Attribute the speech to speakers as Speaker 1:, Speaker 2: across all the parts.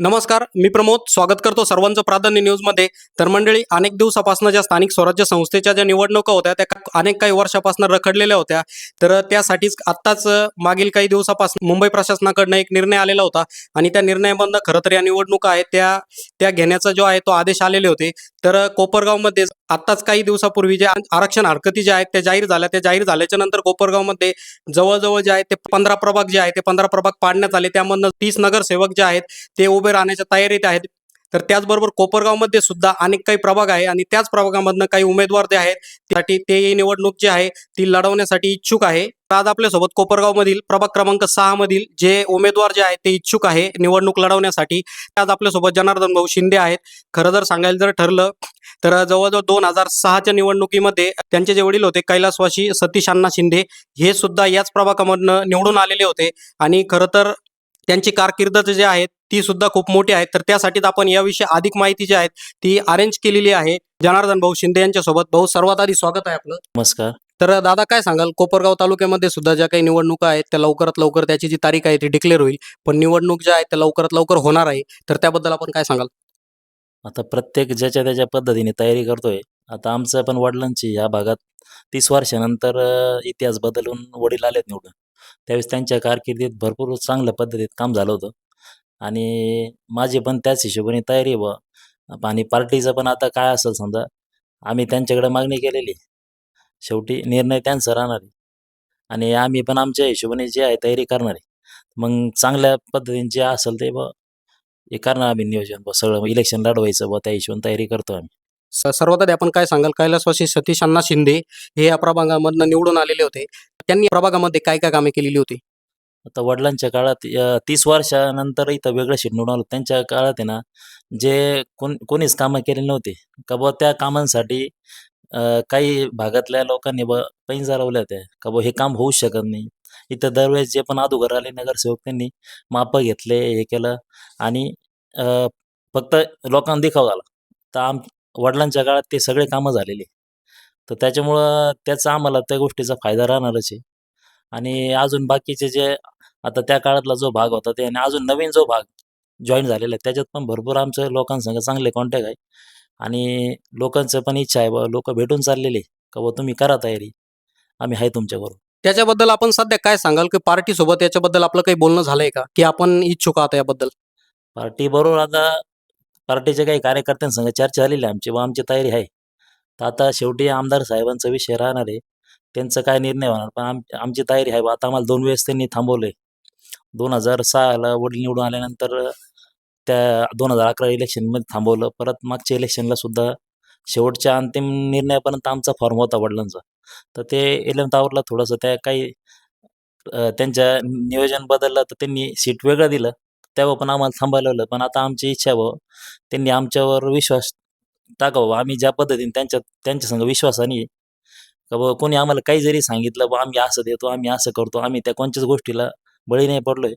Speaker 1: नमस्कार मी प्रमोद. स्वागत करतो सर्वांचं प्राधान्य न्यूजमध्ये तर मंडळी अनेक दिवसापासून ज्या स्थानिक स्वराज्य संस्थेच्या ज्या निवडणुका होत्या त्या अनेक काही वर्षापासून रखडलेल्या होत्या. तर त्यासाठीच आत्ताच मागील काही दिवसापासून मुंबई प्रशासनाकडनं एक निर्णय आलेला होता. आणि त्या निर्णयामधनं खरं तर या निवडणुका आहेत त्या त्या घेण्याचा जो आहे तो आदेश आलेले होते. तर कोपरगावमध्ये आत्ताच काही दिवसापूर्वी जे आरक्षण हरकती ज्या आहेत त्या जाहीर झाल्या. त्या जाहीर झाल्याच्यानंतर कोपरगावमध्ये जवळजवळ जे आहे ते पंधरा प्रभाग जे आहे ते पंधरा प्रभाग पाडण्यात आले. त्यामधनं तीस नगरसेवक जे आहेत ते उभे राहण्याच्या तयारीत आहेत. तर त्याचबरोबर कोपरगावमध्ये सुद्धा अनेक काही प्रभाग आहे आणि त्याच प्रभागामधनं काही उमेदवार जे आहेत त्यासाठी ते निवडणूक जी आहे ती लढवण्यासाठी इच्छुक आहे. आज आपल्यासोबत कोपरगावमधील प्रभाग क्रमांक सहा मधील जे उमेदवार जे आहेत ते इच्छुक आहे निवडणूक लढवण्यासाठी. त्याच आज आपल्यासोबत जनार्दन भाऊ शिंदे आहेत. खरं जर सांगायला जर ठरलं तर जवळजवळ दोन हजार सहाच्या निवडणुकीमध्ये त्यांचे जे वडील होते कैलासवासी सतीश अण्णा शिंदे हे सुद्धा याच प्रभागामधनं निवडून आलेले होते. आणि खरं तर त्यांची कारकीर्द जे आहेत ती सुद्धा खूप मोठी आहे तर त्यासाठीच आपण याविषयी अधिक माहिती जी आहेत ती अरेंज केलेली आहे. जनार्दन भाऊ शिंदे यांच्यासोबत. भाऊ सर्वात आधी स्वागत आहे आपलं.
Speaker 2: नमस्कार.
Speaker 1: तर दादा काय सांगाल? कोपरगाव तालुक्यामध्ये सुद्धा ज्या काही निवडणुका आहेत त्या लवकरात लवकर त्याची जी तारीख आहे ती डिक्लेअर होईल. पण निवडणूक ज्या आहेत त्या लवकरात लवकर होणार आहे. तर त्याबद्दल आपण काय सांगाल?
Speaker 2: आता प्रत्येक ज्याच्या त्याच्या पद्धतीने तयारी करतोय. आता आमचं पण वडिलांची या भागात तीस वर्षानंतर इतिहास बदलून वडील आलेत निवडून. त्यावेळेस त्यांच्या कारकिर्दीत भरपूर चांगल्या पद्धतीत काम झालं होतं. आणि माझी पण त्याच हिशोबाने तयारी व बुवा. आणि पार्टीचं पण आता काय असेल समजा आम्ही त्यांच्याकडे मागणी केलेली. शेवटी निर्णय त्यांचा राहणार आहे. आणि आम्ही पण आमच्या हिशोबाने जे आहे तयारी करणार आहे. मग चांगल्या पद्धतीने जे असेल ते बुवा हे करणार आम्ही नियोजन बुवा. सगळं इलेक्शन लढवायचं बुवा त्या हिशोबाने तयारी करतो आम्ही.
Speaker 1: स- सर्वात आपण काय सांगाल? कैलासवासी सतीश अण्णा शिंदे हे या प्रभागामधनं निवडून आलेले होते. त्यांनी प्रभागामध्ये काय काय कामे केलेली होती?
Speaker 2: आता वडिलांच्या काळात तीस वर्षानंतर इथं वेगळं शिट निवडून आलं. त्यांच्या काळात आहे ना जे कोण कोणीच कामं केलेली नव्हती. का बुवा त्या कामांसाठी काही भागातल्या लोकांनी ब पैंजा लावल्या होत्या. का बुवा हे काम होऊ शकत नाही. इथं दरवेळेस जे पण अधुगर आले नगरसेवक त्यांनी मापं घेतले हे केलं. आणि फक्त लोकांना दिखाव झाला. तर आम वडिलांच्या काळात ते सगळे कामं झालेले. तर त्याच्यामुळं त्याचा आम्हाला त्या गोष्टीचा फायदा राहणारच आहे. आणि अजून बाकीचे जे आता त्या काळातला जो भाग होता ते आणि अजून नवीन जो भाग जॉईन झालेला आहे त्याच्यात पण भरपूर आमचं लोकांसंग चांगले कॉन्टॅक्ट आहे. आणि लोकांचं पण इच्छा आहे बा लोक भेटून चाललेले का बा तुम्ही करा तयारी. आम्ही आहे तुमच्याबरोबर.
Speaker 1: त्याच्याबद्दल आपण सध्या काय सांगाल? की पार्टी सोबत याच्याबद्दल आपलं काही बोलणं झालंय का? की आपण इच्छुक आहात याबद्दल?
Speaker 2: पार्टी बरोबर आता पार्टीच्या काही कार्यकर्त्यांसंग चर्चा झालेली आमची व आमची तयारी आहे. तर आता शेवटी आमदार साहेबांचा विषय राहणार आहे. त्यांचं काय निर्णय होणार? पण आम आमची तयारी आहे बा. आता आम्हाला दोन वेळेस त्यांनी थांबवले दोन हजार सहाला वडील निवडून आल्यानंतर त्या दोन हजार अकरा इलेक्शनमध्ये थांबवलं. परत मागच्या इलेक्शनला सुद्धा शेवटच्या अंतिम निर्णयापर्यंत आमचा फॉर्म होता वडिलांचा. तर ते इलेवन्थ आवरला थोडंसं त्या काही त्यांच्या नियोजन बदललं तर त्यांनी सीट वेगळं दिलं. तेव्हा पण आम्हाला थांबायला लावलं. पण आता आमची इच्छा भाऊ त्यांनी आमच्यावर विश्वास टाकावा. आम्ही ज्या पद्धतीने त्यांच्या त्यांच्या संग विश्वासाने का बाबा कोणी आम्हाला काही जरी सांगितलं बा आम्ही असं देतो आम्ही असं करतो आम्ही त्या कोणत्याच गोष्टीला बळी नाही पडलोय.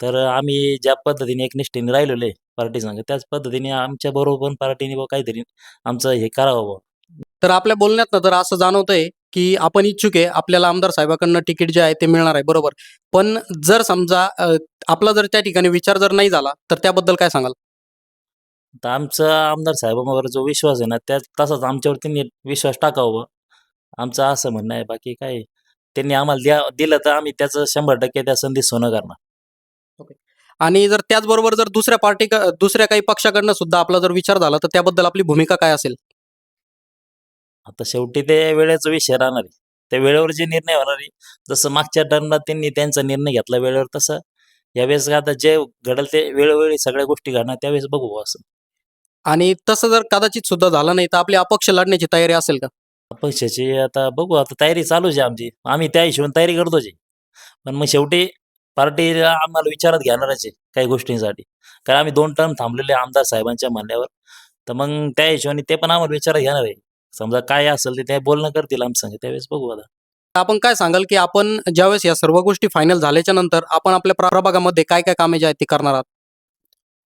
Speaker 2: तर आम्ही ज्या पद्धतीने एकनिष्ठेने राहिलेलो आहे पार्टी संघ त्याच पद्धतीने आमच्या बरोबर पण पार्टीने काहीतरी आमचं हे करावं बुवा.
Speaker 1: तर आपल्या बोलण्यात तर असं जाणवतंय की आपण इच्छुक आहे आपल्याला आमदार साहेबाकडनं तिकीट जे आहे ते मिळणार आहे बरोबर. पण जर समजा अ, आपला जर त्या ठिकाणी विचार जर नाही झाला तर त्याबद्दल काय सांगाल?
Speaker 2: तर आमचा आमदार साहेबांवर जो विश्वास आहे ना त्या तसाच आमच्यावर त्यांनी विश्वास टाकावा. आमचं असं म्हणणं आहे बाकी काय त्यांनी आम्हाला द्या दिलं तर आम्ही त्याचं शंभर टक्के त्या संधी सोनं करणार.
Speaker 1: आणि जर त्याचबरोबर जर दुसऱ्या पार्टी दुसऱ्या काही पक्षाकडनं सुद्धा आपला जर विचार झाला तर त्याबद्दल आपली भूमिका काय असेल?
Speaker 2: आता शेवटी ते वेळेचा विषय राहणार आहे. त्या वेळेवर जे निर्णय होणार आहे जसं मागच्या टर्मला त्यांनी त्यांचा निर्णय घेतला वेळेवर तसं यावेळेस आता जे घडल ते वेळोवेळी सगळ्या गोष्टी घडणार त्यावेळेस बघू असं.
Speaker 1: आणि तसं जर कदाचित सुद्धा झालं नाही तर आपली अपक्ष लढण्याची तयारी असेल का?
Speaker 2: अपक्षाची आता बघू आता तयारी चालूच आहे आमची. आम्ही त्या हिशोबाने तयारी करतोच आहे. पण मग शेवटी पार्टी आम्हाला विचारात घेणारच आहे काही गोष्टींसाठी. कारण आम्ही दोन टर्म थांबलेले आमदार साहेबांच्या म्हणण्यावर. तर मग त्या हिशोबाने ते पण आम्हाला विचारात घेणार आहे. समजा काय असेल ते बोलणं करतील आमच्या संग त्यावेळेस बघू आता.
Speaker 1: आपण काय सांगाल की आपण ज्यावेळेस या सर्व गोष्टी फायनल झाल्याच्यानंतर आपण आपल्या प्रभागामध्ये काय काय कामे जे आहेत ती करणार आहात?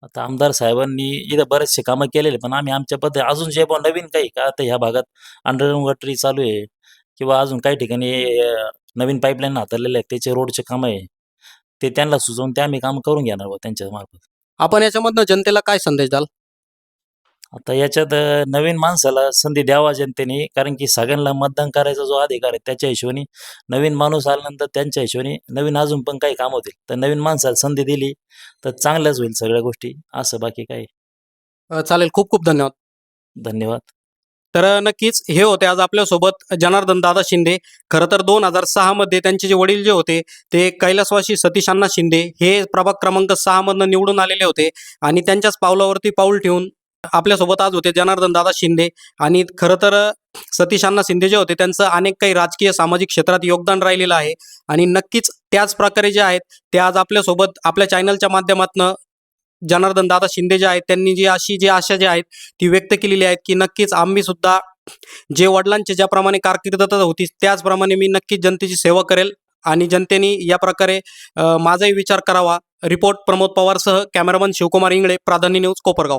Speaker 2: आता आमदार साहेबांनी इथं बरेचसे कामं केलेले पण आम्ही आमच्या पद्धती अजून जे पण नवीन काही का आता ह्या भागात अंडरग्राऊंड गटरी चालू आहे किंवा अजून काही ठिकाणी अं, नवीन पाईपलाईन हाताळलेले आहेत त्याचे रोडचे कामं आहे ते त्यांना सुचवून ते आम्ही काम करून घेणार त्यांच्या मार्फत.
Speaker 1: आपण याच्यामधनं जनतेला काय संदेश द्याल?
Speaker 2: आता याच्यात नवीन माणसाला संधी द्यावा जनतेने कारण की सगळ्यांना मतदान करायचा जो अधिकार आहे त्याच्या हिशोबाने नवीन माणूस आल्यानंतर त्यांच्या हिशोबाने नवीन अजून पण काही काम होतील. तर नवीन माणसाला संधी दिली तर चांगल्याच होईल सगळ्या गोष्टी. असं बाकी काय
Speaker 1: अ, चालेल. खूप खूप धन्यवाद.
Speaker 2: धन्यवाद.
Speaker 1: तर नक्कीच हे होते आज आपल्यासोबत जनार्दन दादा शिंदे. खरं तर दोन हजार सहामध्ये त्यांचे जे वडील जे होते ते कैलासवासी सतीश अण्णा शिंदे हे प्रभाग क्रमांक सहामधनं निवडून आलेले होते आणि त्यांच्याच पावलावरती पाऊल ठेवून आपल्यासोबत आज होते जनार्दन दादा शिंदे आणि खरं तर सतीशांना शिंदे जे होते त्यांचं अनेक काही राजकीय सामाजिक क्षेत्रात योगदान राहिलेलं आहे आणि नक्कीच त्याच प्रकारे जे आहेत ते आज आपल्यासोबत आपल्या चॅनलच्या माध्यमातून जनार्दन दादा शिंदे जे आहेत त्यांनी जी अशी जी आशा जी आहेत ती व्यक्त केलेली आहेत की नक्कीच आम्ही सुद्धा जे वडिलांचे ज्याप्रमाणे कारकिर्द होती त्याचप्रमाणे मी नक्कीच जनतेची सेवा करेल आणि जनतेने या प्रकारे माझाही विचार करावा. रिपोर्ट प्रमोद पवारसह कॅमेरामन शिवकुमार इंगळे प्राधान्य न्यूज कोपरगाव.